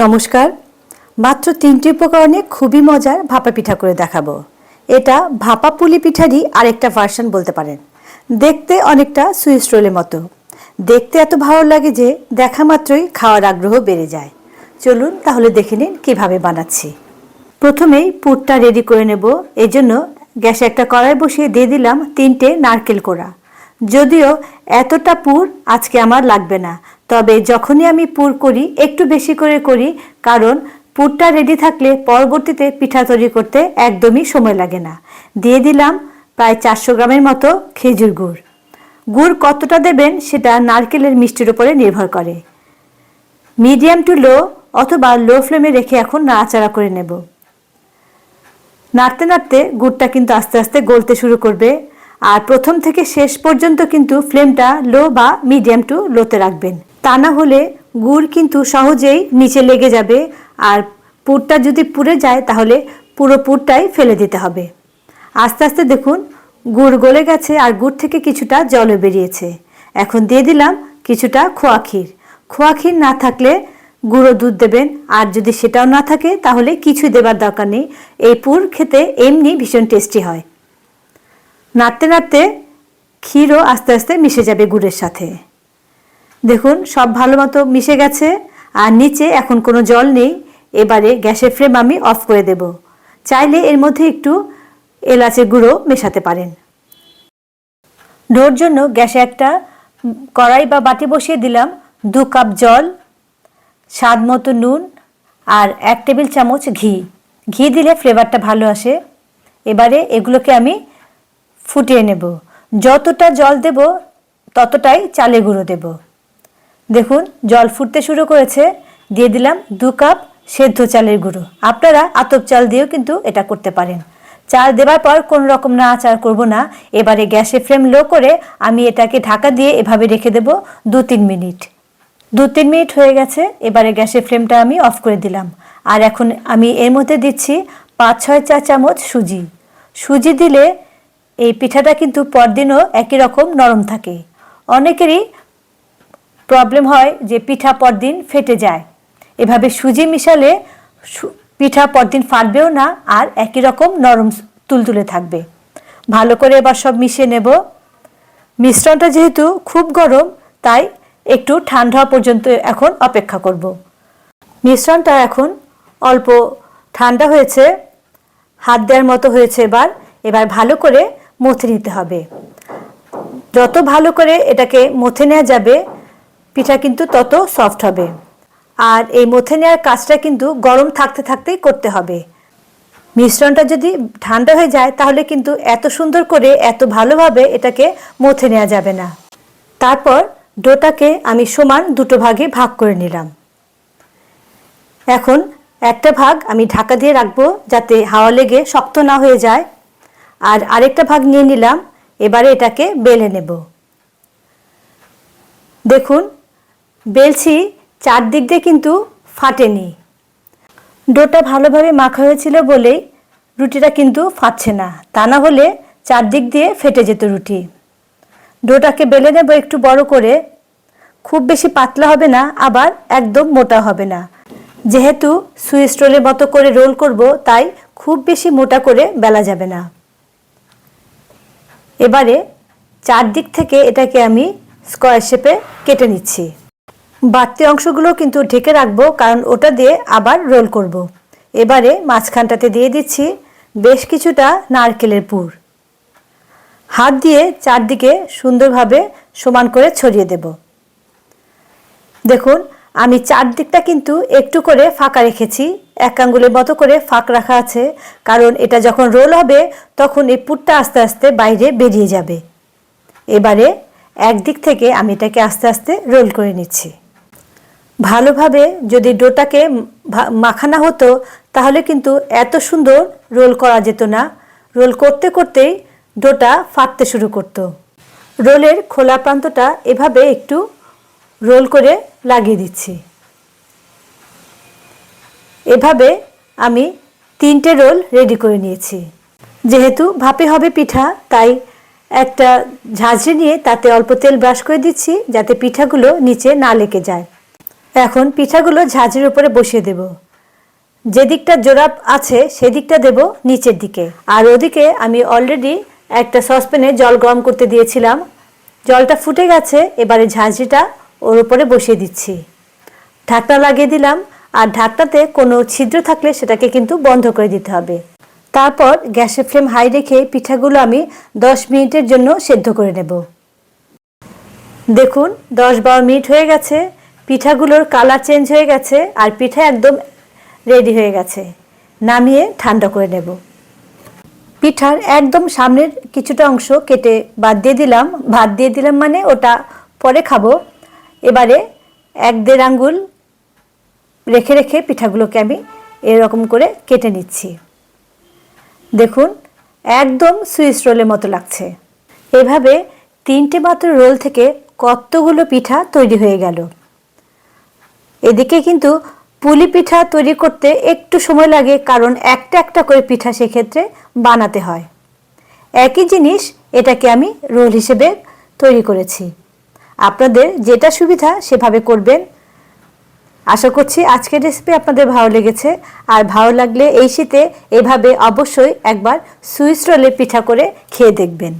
নমস্কার। মাত্র তিনটি উপকরণে খুবই মজার ভাপা পিঠা করে দেখাবো। এটা ভাপা পুলি পিঠারই আরেকটা ভার্সন বলতে পারেন। দেখতে অনেকটা সুইস রোলের মতো। দেখতে এত ভালো লাগে যে দেখা মাত্রই খাওয়ার আগ্রহ বেড়ে যায়। চলুন তাহলে দেখে নিন কীভাবে বানাচ্ছি। প্রথমেই পুরটা রেডি করে নেব। এজন্য গ্যাসে একটা কড়াই বসিয়ে দিয়ে দিলাম তিনটে নারকেল কোড়া। যদিও এতটা পুর আজকে আমার লাগবে না। তবে যখনই আমি পুর করি, একটু বেশি করে করি, কারণ পুরটা রেডি থাকলে পরবর্তীতে পিঠা তৈরি করতে একদমই সময় লাগে না। দিয়ে দিলাম প্রায় চারশো গ্রামের মতো খেজুর গুড়। গুড় কতটা দেবেন সেটা নারকেলের মিষ্টির উপরে নির্ভর করে। মিডিয়াম টু লো অথবা লো ফ্লেমে রেখে এখন নাড়াচাড়া করে নেব। নাড়তে নাড়তে গুড়টা কিন্তু আস্তে আস্তে গলতে শুরু করবে। আর প্রথম থেকে শেষ পর্যন্ত কিন্তু ফ্লেমটা লো বা মিডিয়াম টু লোতে রাখবেন। তা না হলে গুড় কিন্তু সহজেই নিচে লেগে যাবে আর পুরটা যদি পুড়ে যায় তাহলে পুরো পুরটাই ফেলে দিতে হবে। আস্তে আস্তে দেখুন, গুড় গলে গেছে আর গুড় থেকে কিছুটা জলও বেরিয়েছে। এখন দিয়ে দিলাম কিছুটা খোয়া ক্ষীর। খোয়া ক্ষীর না থাকলে গুঁড়ো দুধ দেবেন আর যদি সেটাও না থাকে তাহলে কিছুই দেবার দরকার নেই। এই পুর খেতে এমনি ভীষণ টেস্টি হয়। নাড়তে নাড়তে ক্ষীরও আস্তে আস্তে মিশে যাবে গুড়ের সাথে। দেখুন, সব ভালো মতো মিশে গেছে, আর নিচে এখন কোনো জল নেই। এবারে গ্যাসের ফ্লেম আমি অফ করে দেব। চাইলে এর মধ্যে একটু এলাচের গুঁড়ো মেশাতে পারেন। ডোর জন্য গ্যাসে একটা কড়াই বা বাটি বসিয়ে দিলাম। দু কাপ জল, স্বাদ মতো নুন আর এক টেবিল চামচ ঘি। ঘি দিলে ফ্লেভারটা ভালো আসে। এবারে এগুলোকে আমি ফুটিয়ে নেব। যতটা জল দেব, ততটাই চালে গুঁড়ো দেব। দেখুন, জল ফুটতে শুরু করেছে। দিয়ে দিলাম দু কাপ সেদ্ধ চালের গুঁড়ো। আপনারা আতপ চাল দিয়েও কিন্তু এটা করতে পারেন। চাল দেওয়ার পর কোনো রকম না আচার করব না। এবারে গ্যাসে ফ্লেম লো করে আমি এটাকে ঢাকা দিয়ে এভাবে রেখে দেব দু তিন মিনিট। দু তিন মিনিট হয়ে গেছে। এবারে গ্যাসের ফ্লেমটা আমি অফ করে দিলাম। আর এখন আমি এর মধ্যে দিচ্ছি পাঁচ ছয় চা চামচ সুজি। সুজি দিলে এই পিঠাটা কিন্তু পরদিনও একই রকম নরম থাকে। অনেকেরই প্রবলেম হয় যে পিঠা পরদিন ফেটে যায়। এভাবে সুজি মিশালে পিঠা পরদিন ফাটবেও না, আর একই রকম নরম তুলতুলে থাকবে। ভালো করে এবার সব মিশিয়ে নেব। মিশ্রণটা যেহেতু খুব গরম, তাই একটু ঠান্ডা পর্যন্ত এখন অপেক্ষা করব। মিশ্রণটা এখন অল্প ঠান্ডা হয়েছে, হাত দেওয়ার মতো হয়েছে এবার। এবার ভালো করে মথে নিতে হবে। যত ভালো করে এটাকে মথে নেওয়া যাবে, পিঠা কিন্তু তত সফট হবে। আর এই মথে নেওয়ার কাজটা কিন্তু গরম থাকতে থাকতেই করতে হবে। মিশ্রণটা যদি ঠান্ডা হয়ে যায়, তাহলে কিন্তু এত সুন্দর করে, এত ভালোভাবে এটাকে মথে নেওয়া যাবে না। তারপর ডোটাকে আমি সমান দুটো ভাগে ভাগ করে নিলাম। এখন একটা ভাগ আমি ঢাকা দিয়ে রাখব যাতে হাওয়া লেগে শক্ত না হয়ে যায়। আর আরেকটা ভাগ নিয়ে নিলাম, এবারে এটাকে বেলে নেব। দেখুন, বেলছি চারদিক দিয়ে কিন্তু ফাটেনি। ডোটা ভালোভাবে মাখা হয়েছিল বলেই রুটিটা কিন্তু ফাটছে না, তা না হলে চারদিক দিয়ে ফেটে যেত রুটি। ডোটাকে বেলে নেব একটু বড় করে। খুব বেশি পাতলা হবে না, আবার একদম মোটা হবে না। যেহেতু সুইস রোলের মতো করে রোল করব, তাই খুব বেশি মোটা করে বেলা যাবে না। এবারে চারদিক থেকে এটাকে আমি স্কোয়ার শেপে কেটে নিচ্ছি। বাড়তি অংশগুলো কিন্তু ঢেকে রাখব, কারণ ওটা দিয়ে আবার রোল করব। এবারে মাঝখানটাতে দিয়ে দিচ্ছি বেশ কিছুটা নারকেলের পুর। হাত দিয়ে চারদিকে সুন্দরভাবে সমান করে ছড়িয়ে দেব। দেখুন, আমি চারদিকটা কিন্তু একটু করে ফাঁকা রেখেছি। এক আঙ্গুলের মতো করে ফাঁক রাখা আছে, কারণ এটা যখন রোল হবে, তখন এই পুরটা আস্তে আস্তে বাইরে বেরিয়ে যাবে। এবারে একদিক থেকে আমি এটাকে আস্তে আস্তে রোল করে নিচ্ছি। ভালোভাবে যদি ডোটাকে মাখানো হতো, তাহলে কিন্তু এত সুন্দর রোল করা যেত না। রোল করতে করতেই ডোটা ফাটতে শুরু করতো। রোলের খোলা প্রান্তটা এভাবে একটু রোল করে লাগিয়ে দিচ্ছি। এভাবে আমি তিনটে রোল রেডি করে নিয়েছি। যেহেতু ভাপে হবে পিঠা, তাই একটা ঝাঁঝরি নিয়ে তাতে অল্প তেল ব্রাশ করে দিচ্ছি যাতে পিঠাগুলো নিচে না লেগে যায়। এখন পিঠাগুলো ঝাঁঝের উপরে বসিয়ে দেব। যে দিকটা জোড়া আছে সেদিকটা দেব নিচের দিকে। আর ওদিকে আমি অলরেডি একটা সসপ্যানে জল গরম করতে দিয়েছিলাম। জলটা ফুটে গেছে, এবারে ঝাঁঝরিটা ওর উপরে বসিয়ে দিচ্ছি। ঢাকনা লাগিয়ে দিলাম। আর ঢাকনাতে কোনো ছিদ্র থাকলে সেটাকে কিন্তু বন্ধ করে দিতে হবে। তারপর গ্যাসের ফ্লেম হাই রেখে পিঠাগুলো আমি দশ মিনিটের জন্য সেদ্ধ করে নেব। দেখুন, দশ বারো মিনিট হয়ে গেছে, পিঠাগুলোর কালার চেঞ্জ হয়ে গেছে আর পিঠা একদম রেডি হয়ে গেছে। নামিয়ে ঠান্ডা করে নেব। পিঠার একদম সামনের কিছুটা অংশ কেটে বাদ দিয়ে দিলাম। ভাত দিয়ে দিলাম মানে ওটা পরে খাব। এবারে এক দেড় আঙ্গুল রেখে রেখে পিঠাগুলোকে আমি এরকম করে কেটে নিচ্ছি। দেখুন, একদম সুইস রোলের মতো লাগছে। এভাবে তিনটে মাত্র রোল থেকে কতগুলো পিঠা তৈরি হয়ে গেল। এদিকে কিন্তু পুলি পিঠা তৈরি করতে একটু সময় লাগে, কারণ একটা একটা করে পিঠা সেক্ষেত্রে বানাতে হয়। একই জিনিস এটাকে আমি রোল হিসেবে তৈরি করেছি। আপনাদের যেটা সুবিধা সেভাবে করবেন। আশা করছি আজকের রেসিপি আপনাদের ভালো লেগেছে। আর ভালো লাগলে এই শীতে এভাবে অবশ্যই একবার সুইস রোলে পিঠা করে খেয়ে দেখবেন।